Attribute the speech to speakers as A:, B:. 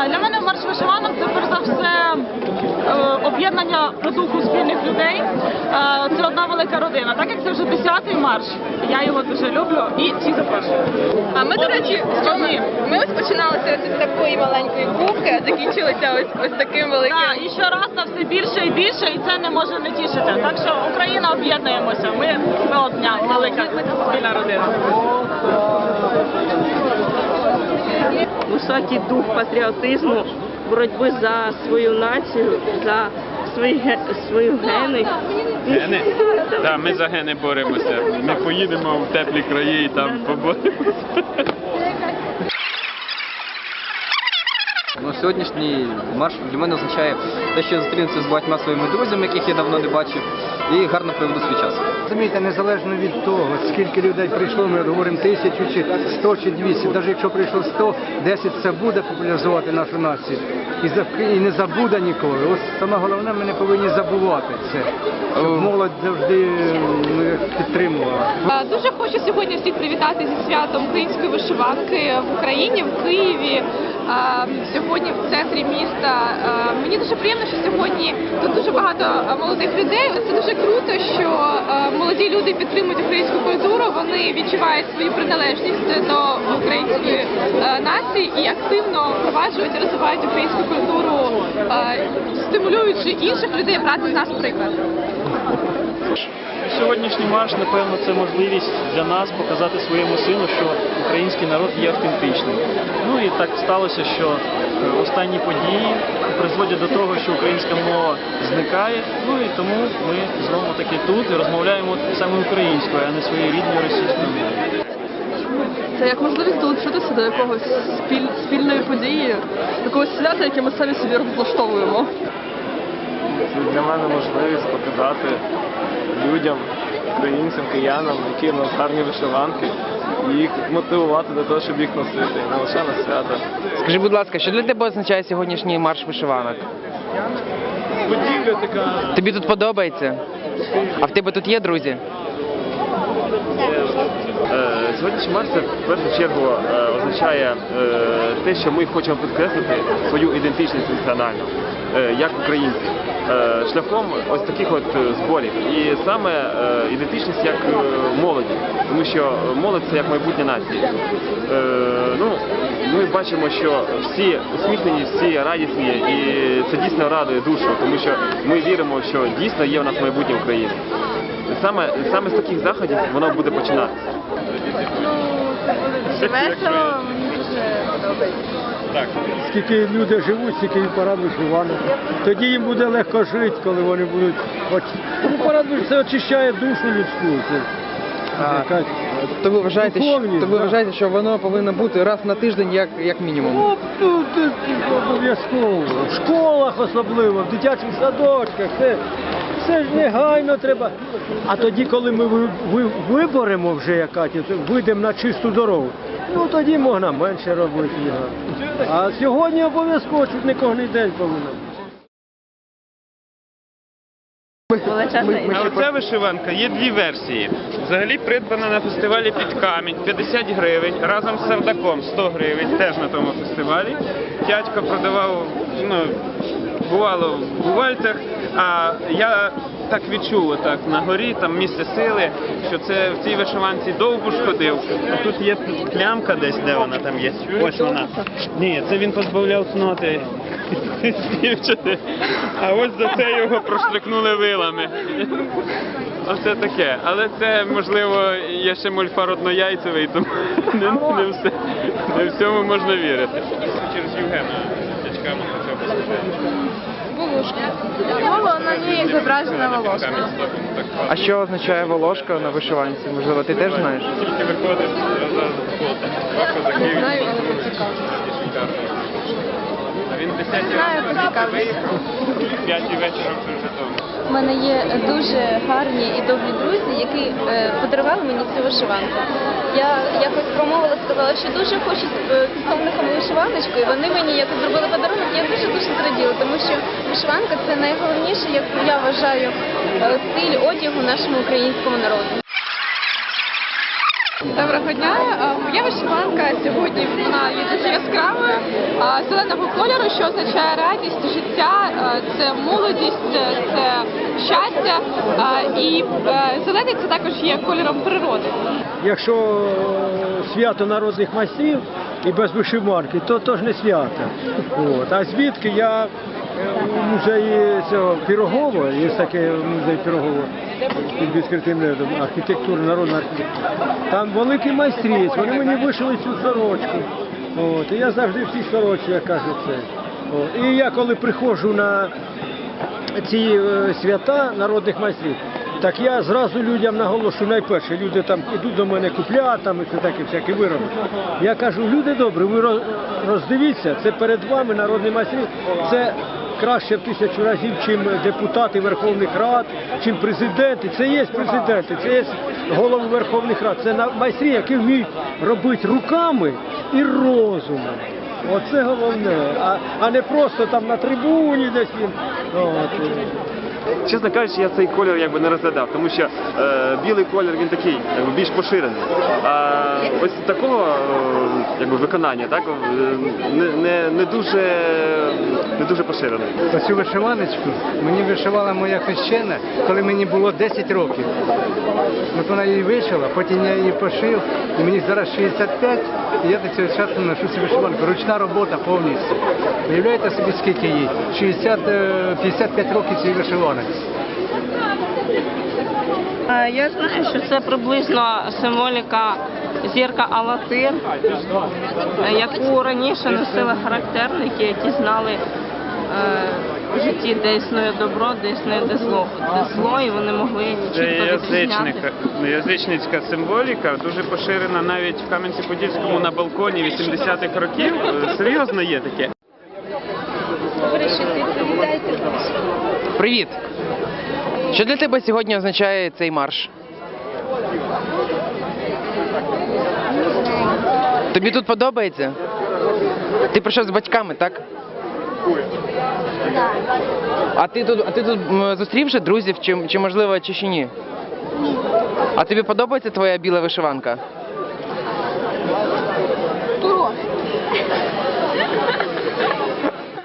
A: А Для мене марш вишиванок це перш за все е, об'єднання по духу спільних людей. Е, Це одна велика родина. Так як це вже 10-й марш, я його дуже люблю і всіх запрошую.
B: А ми, до речі,
A: Скажи.
B: ми ось починалися ось з такої маленької кубки, а закінчилися ось ось таким великим.
A: Так, і щораз на все більше і більше, і це не може не тішити. Так що Україна об'єднуємося. Ми, ми одня велика спільна родина.
C: Високий дух патріотизму, боротьби за свою націю, за свої свої гени.
D: Гени? Так, ми за гени боремося. Ми поїдемо в теплі краї і там поборемося.
E: Ну, сьогоднішній марш для мене означає те, що я зустрінуся з багатьма своїми друзями, яких я давно не бачив, і гарно проведу свій час.
F: Розумієте, незалежно від того, скільки людей прийшло, ми говоримо тисячу чи сто чи двісті. Навіть якщо прийшло сто, десять це буде популяризувати нашу націю. І, за, і не забуде ніколи. Ось саме головне, ми не повинні забувати це. Щоб молодь завжди підтримувала.
G: Е, Дуже хочу сьогодні всіх привітати зі святом української вишиванки в Україні, в Києві. Сьогодні в центрі міста. Мені дуже приємно, що сьогодні тут дуже багато молодих людей. Це дуже круто, що молоді люди підтримують українську культуру. Вони відчувають свою приналежність до української нації і активно впроваджують розвивають українську культуру, стимулюючи інших людей брати з нас приклад.
H: Сьогоднішній марш, напевно, це можливість для нас показати своєму сину, що український народ є автентичним. Ну і так сталося, що е, останні події призводять до того, що українська мова зникає. Ну і тому ми знову таки тут і розмовляємо саме українською, а не своєю рідною російською мовою.
I: Це як можливість долучитися до якогось спіль, спільної події, якогось свята, яке ми самі собі влаштовуємо.
H: Це для мене можливість показати людям, українцям, киянам, які на гарні вишиванки, і їх мотивувати до того, щоб їх носити, не лише на свято.
E: Скажи, будь ласка, що для тебе означає сьогоднішній марш вишиванок?
H: Будівля така.
E: Тобі тут подобається? А в тебе тут є друзі?
D: Е, Сьогоднішній марш в першу чергу е, означає е, те, що ми хочемо підкреслити свою ідентичність національну, як українці, шляхом ось таких от зборів. І саме ідентичність як молоді, тому що молодь це як майбутнє нації. Ну, ми бачимо, що всі усміхнені, всі радісні, і це дійсно радує душу, тому що ми віримо, що дійсно є в нас майбутнє України. Саме, саме з таких заходів воно буде починатися.
B: Весело, мені дуже подобається.
D: Так.
F: Скільки люди живуть, стільки і парад вишиванок. Тоді їм буде легко жити, коли вони будуть. От, ну, це очищає душу людську. Це, якась-
E: То ви вважаєте, що,
F: Духовність,
E: то ви
F: да.
E: вважаєте, що воно повинно бути раз на тиждень, як, як мінімум?
F: Ну, ну, це обов'язково. В школах особливо, в дитячих садочках. Це, це ж негайно треба. А тоді, коли ми ви, ви- виборемо вже як Катя, то вийдемо на чисту дорогу. Ну тоді можна менше робити. А сьогодні обов'язково чуть не кожен день повинно.
D: А оця вишиванка є дві версії. Взагалі придбана на фестивалі під камінь 50 гривень, разом з сардаком 100 гривень, теж на тому фестивалі. Дядько продавав, ну, бувало в Бувальцях, а я так відчув отак на горі, там місце сили, що це в цій вишиванці довбуш ходив. А тут є плямка десь, де вона там є. Ось вона. Ні, це він позбавляв цноти дівчини. А ось за це його проштрикнули вилами. Оце таке. Але це, можливо, є ще мольфар однояйцевий, тому не, не, все, не всьому можна вірити. Через Євгена дядька Махача
B: Волошка. Воло на ній зображена волошка.
E: А що означає волошка на вишиванці? Можливо, ти теж знаєш?
D: Тільки виходиш, разом два козаки.
B: Знаю, але.
D: А він 10
B: Знаю,
D: виїхав, 5 вечора вже вже вдома.
J: У мене є дуже гарні і добрі друзі, які е, подарували мені цю вишиванку. Я якось промовила, сказала, що дуже хочу з е, вишиваночку, і вони мені якось зробили подарунок. Я дуже дуже зраділа, тому що вишиванка це найголовніше, як я вважаю, е, стиль одягу нашому українському народу.
G: Доброго дня. Е, Моя вишиванка сьогодні вона є дуже яскравою, зеленого кольору, що означає радість, життя, е, це молодість, е, це щастя. е, І е, зелений це також є кольором природи.
F: Якщо е, свято народних майстрів і без вишиванки, то то ж не свято. От. А звідки я е, у музеї цього Пірогова, є такий музей Пірогова під відкритим небом, архітектура, народна архітектура. Там великий майстріць, вони мені вишили цю сорочку. От. І я завжди в цій сорочці, я кажу це. От. І я коли приходжу на ці е, свята народних майстрів, так я зразу людям наголошую найперше. Люди там ідуть до мене куплять, там і це такі всякі вироби. Я кажу, люди добрі, ви роздивіться, це перед вами народний майстрів. Це краще в тисячу разів, чим депутати Верховних Рад, чим президенти. Це є президенти, це є голови Верховних Рад. Це майстрі, які вміють робити руками і розумом. Оце головне, а, не просто там на трибуні десь він.
K: Чесно кажучи, я цей колір якби не розглядав, тому що е, білий колір він такий, якби більш поширений. А ось такого е, якби виконання, так е, не, не, не дуже не дуже поширений.
L: Оцю вишиваночку мені вишивала моя хрещена, коли мені було 10 років. От вона її вишила, потім я її пошив, і мені зараз 65, і я до цього часу ношу цю вишиванку. Ручна робота повністю. Уявляєте собі, скільки їй? 60, е, 55 років цій вишиванці.
C: Е, Я знаю, що це приблизно символіка зірка Алатир, е, яку раніше носили характерники, які знали е, в житті, де існує добро, де існує де зло, де зло, і вони могли
D: Це
C: чітко
D: язичника,
C: відрізняти.
D: язичницька символіка, дуже поширена навіть в Кам'янці-Подільському на балконі 80-х років. Серйозно є таке.
J: Товариші, привітайте.
M: Привіт! Що для тебе сьогодні означає цей марш? Тобі тут подобається? Ти прийшов з батьками, так? А ти тут, а ти тут зустрів вже друзів, чи, чи можливо, чи ще ні? А тобі подобається твоя біла вишиванка?
G: Турок.